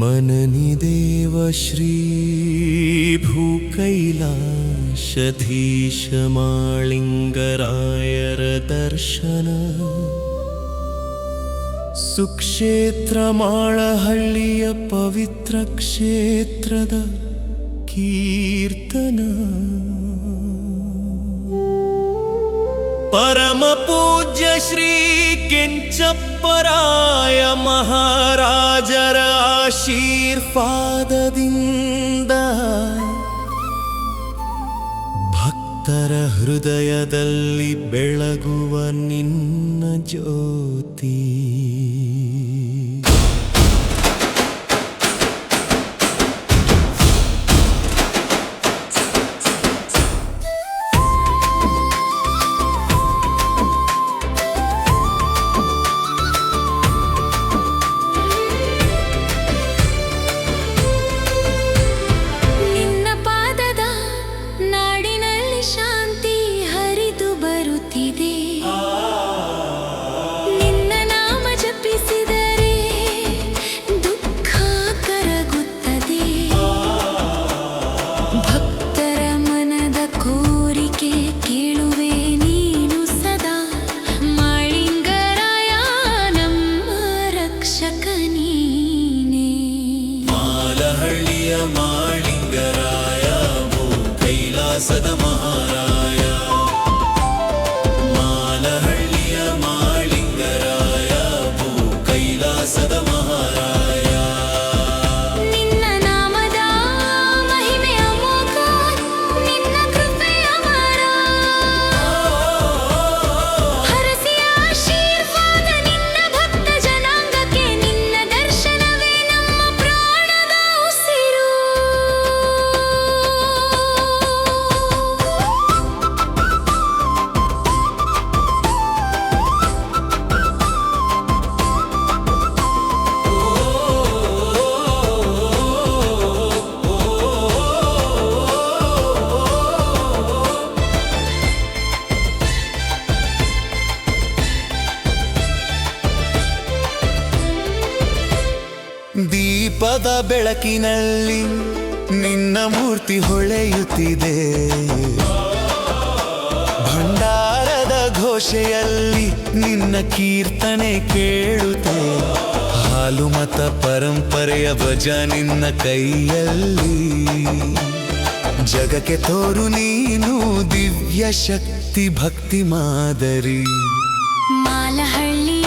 मननि देव श्रीभूकैलाशधीशमालिङ्गरायर दर्शन ಸುಕ್ಷೇತ್ರ ಮಾಳಹಳ್ಳಿಯ ಪವಿತ್ರ ಕ್ಷೇತ್ರದ ಕೀರ್ತನ ಪರಮ ಪೂಜ್ಯ ಶ್ರೀ ಕೆಂಚಪ್ಪರಾಯ ಮಹಾರಾಜರ ಆಶೀರ್ವಾದದಿಂದ ಭಕ್ತರ ಹೃದಯದಲ್ಲಿ ಬೆಳಗುವ ನಿನ್ನ ಜ್ಯೋತಿ. സദാ ದೀಪದ ಬೆಳಕಿನಲ್ಲಿ ನಿನ್ನ ಮೂರ್ತಿ ಹೊಳೆಯುತ್ತಿದೆ. ಭಂಡಾರದ ಘೋಷೆಯಲ್ಲಿ ನಿನ್ನ ಕೀರ್ತನೆ ಕೇಳುತ್ತೆ. ಹಾಲು ಮತ ಪರಂಪರೆಯ ಭಜ ನಿನ್ನ ಕೈಯಲ್ಲಿ. ಜಗಕ್ಕೆ ತೋರು ನೀನು ದಿವ್ಯ ಶಕ್ತಿ ಭಕ್ತಿ ಮಾದರಿ. ಮಾಲಹಳ್ಳಿಯ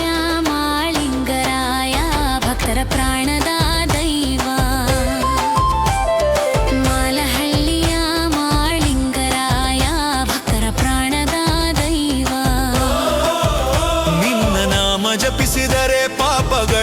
ಜಪಿಸಿದರೆ ಪಾಪಗಳೆಲ್ಲ